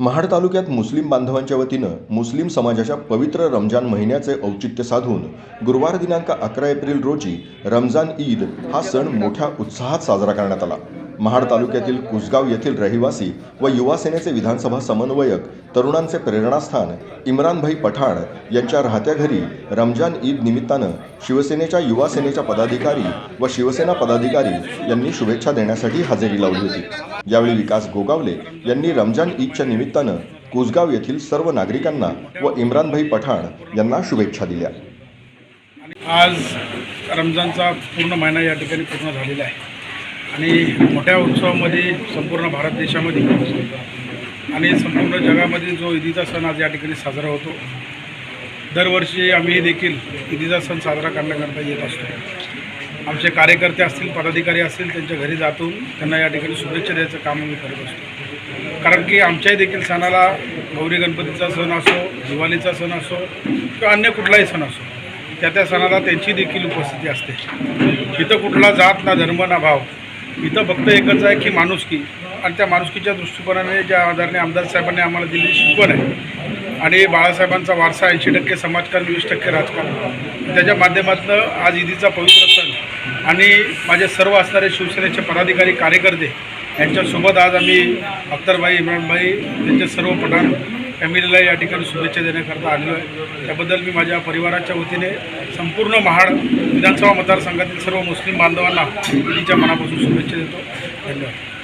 महाड तालुक्यात मुस्लिम बांधवांच्या वतीनं मुस्लिम समाजाच्या पवित्र रमजान महिन्याचे औचित्य साधून गुरुवार दिनांक अकरा एप्रिल रोजी रमजान ईद हा सण मोठ्या उत्साहात साजरा करण्यात आला. महाड तालुक्यातील कुसगाव येथील रहिवासी व युवा सेनेचे विधानसभा समन्वयक तरुणांचे प्रेरणास्थान इम्रानभाई पठाण यांच्या राहत्या घरी रमजान ईद निमित्तानं शिवसेनेच्या युवा सेनेच्या पदाधिकारी व शिवसेना पदाधिकारी यांनी शुभेच्छा देण्यासाठी हजेरी लावली होती. यावेळी विकास गोगावले यांनी रमजान ईदच्या निमित्तानं कुसगाव येथील सर्व नागरिकांना व इम्रानभाई पठाण यांना शुभेच्छा दिल्या. आज रमजानचा पूर्ण महिना या ठिकाणी पूर्ण झालेला आहे. आणि मोठ्या उत्सवामध्ये संपूर्ण भारत देशामध्ये आणि संपूर्ण जगामध्ये जो ईदीचा सण आज या ठिकाणी साजरा होतो दरवर्षी आम्ही देखील ईदीचा सण साजरा करण्याकरता येत असतो. आमचे कार्यकर्ते असतील पदाधिकारी असतील त्यांच्या घरी जातून त्यांना या ठिकाणी शुभेच्छा द्यायचं काम आम्ही करत असतो. कारण की आमच्याही देखील सणाला गौरी गणपतीचा सण असो दिवाळीचा सण असो किंवा अन्य कुठलाही सण असो त्या त्या सणाला त्यांची देखील उपस्थिती असते. इथं कुठला जात ना धर्म ना भाव इथं फक्त एकच आहे की माणुसकी. आणि त्या माणुसकीच्या दृष्टिकोनाने ज्या आधारने आमदार साहेबांनी आम्हाला दिलेली शिकवण आहे. आणि बाळासाहेबांचा वारसा ऐंशी टक्के समाजकारण वीस टक्के राजकारण. त्याच्या माध्यमातून आज ईदीचा पवित्र सण आणि माझे सर्व असणारे शिवसेनेचे पदाधिकारी कार्यकर्ते यांच्यासोबत आज आम्ही अख्तरभाई इम्रानभाई त्यांचे सर्व पठाण फॅमिलीला या ठिकाणी शुभेच्छा देण्याकरता आलेलो आहे. त्याबद्दल मी माझ्या परिवाराच्या वतीने संपूर्ण महाड विधानसभा मतदारसंघातील सर्व मुस्लिम बांधवांना ईदीच्या मनापासून शुभेच्छा देतो. धन्यवाद.